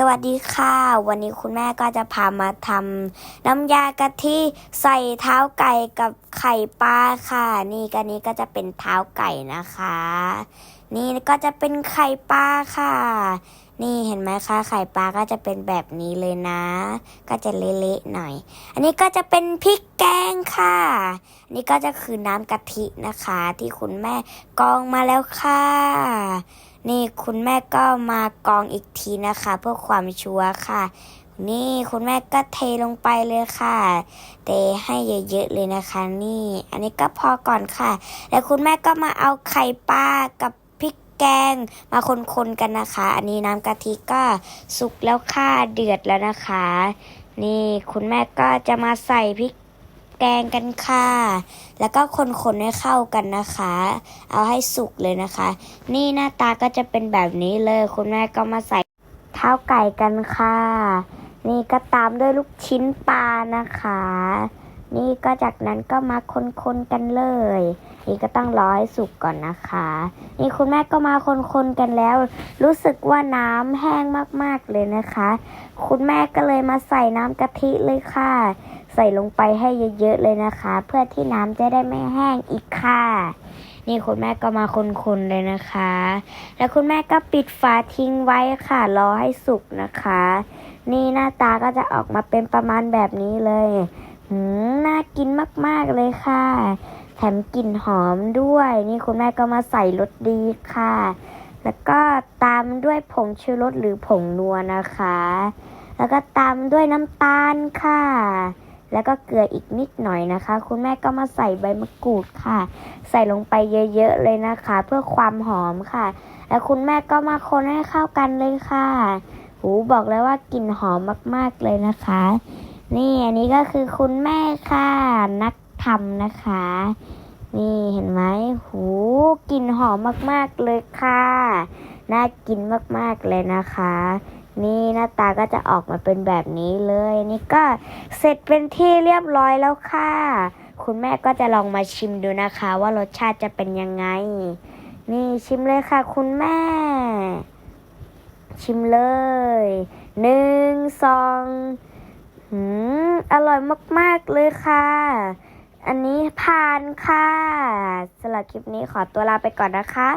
สวัสดีค่ะ วันนี้คุณแม่ก็จะพามาทำน้ำยากะทิใส่เท้าไก่กับไข่ปลาค่ะ นี่กันนี้ก็จะเป็นเท้าไก่นะคะนี่ก็จะเป็นไข่ปลาค่ะ นี่เห็นไหมคะ ไข่ปลาก็จะเป็นแบบนี้เลยนะ ก็จะเละๆหน่อย อันนี้ก็จะเป็นพริกแกงค่ะอันนี้ก็จะคือน้ำกะทินะคะ ที่คุณแม่กองมาแล้วค่ะ นี่คุณแม่ก็มากองอีกทีนะคะเพื่อความชัวร์ค่ะนี่คุณแม่ก็เทลงไปเลยค่ะ เทให้เยอะๆเลยนะคะ นี่ อันนี้ก็พอก่อนค่ะ แล้วคุณแม่ก็มาเอาไข่ปลากับ แกงมาคนๆกันนะคะ อันนี้น้ำกะทิก็สุกแล้วค่ะเดือดแล้วนะคะ นี่คุณแม่ก็จะมาใส่พริกแกงกันค่ะ แล้วก็คนๆให้เข้ากันนะคะ เอาให้สุกเลยนะคะ นี่หน้าตาก็จะเป็นแบบนี้เลย คุณแม่ก็มาใส่เท้าไก่กันค่ะ นี่ก็ตามด้วยลูกชิ้นปลานะคะ นี่ก็จากนั้นก็มาคนๆกันเลย นี่ก็ต้องรอให้สุกก่อนนะคะ นี่คุณแม่ก็มาคนๆกันแล้ว รู้สึกว่าน้ำแห้งมากๆเลยนะคะ คุณแม่ก็เลยมาใส่น้ำกะทิเลยค่ะ ใส่ลงไปให้เยอะๆเลยนะคะ เพื่อที่น้ำจะได้ไม่แห้งอีกค่ะนี่คุณแม่ก็มาคนๆเลยนะคะ แล้วคุณแม่ก็ปิดฝาทิ้งไว้ค่ะ รอให้สุกนะคะ นี่หน้าตาก็จะออกมาเป็นประมาณแบบนี้เลย หืมน่ากินมาก ๆ เลยค่ะ แถมกลิ่นหอมด้วย นี่คุณแม่ก็มาใส่รสดีค่ะ แล้วก็ตามด้วยผงชูรสหรือผงนัวนะคะ แล้วก็ตามด้วยน้ำตาลค่ะ แล้วก็เกลืออีกนิดหน่อยนะคะ คุณแม่ก็มาใส่ใบมะกรูดค่ะ ใส่ลงไปเยอะ ๆ เลยนะคะ เพื่อความหอมค่ะ แล้วคุณแม่ก็มาคนให้เข้ากันเลยค่ะ หูบอกเลยว่ากลิ่นหอมมาก ๆ เลยนะคะ นี่อันนี้ก็คือคุณแม่ค่ะนักทำนะคะ นี่เห็นไหมหูกลิ่นหอมมากๆเลยค่ะน่ากินมากๆเลยนะคะ นี่หน้าตาก็จะออกมาเป็นแบบนี้เลย นี่ก็เสร็จเป็นที่เรียบร้อยแล้วค่ะ คุณแม่ก็จะลองมาชิมดูนะคะ ว่ารสชาติจะเป็นยังไง นี่ชิมเลยค่ะ คุณแม่ ชิมเลยหนึ่งสอง หืม อร่อยมาก ๆ เลยค่ะ อันนี้ผ่านค่ะสำหรับคลิปนี้ขอตัวลาไปก่อนนะคะ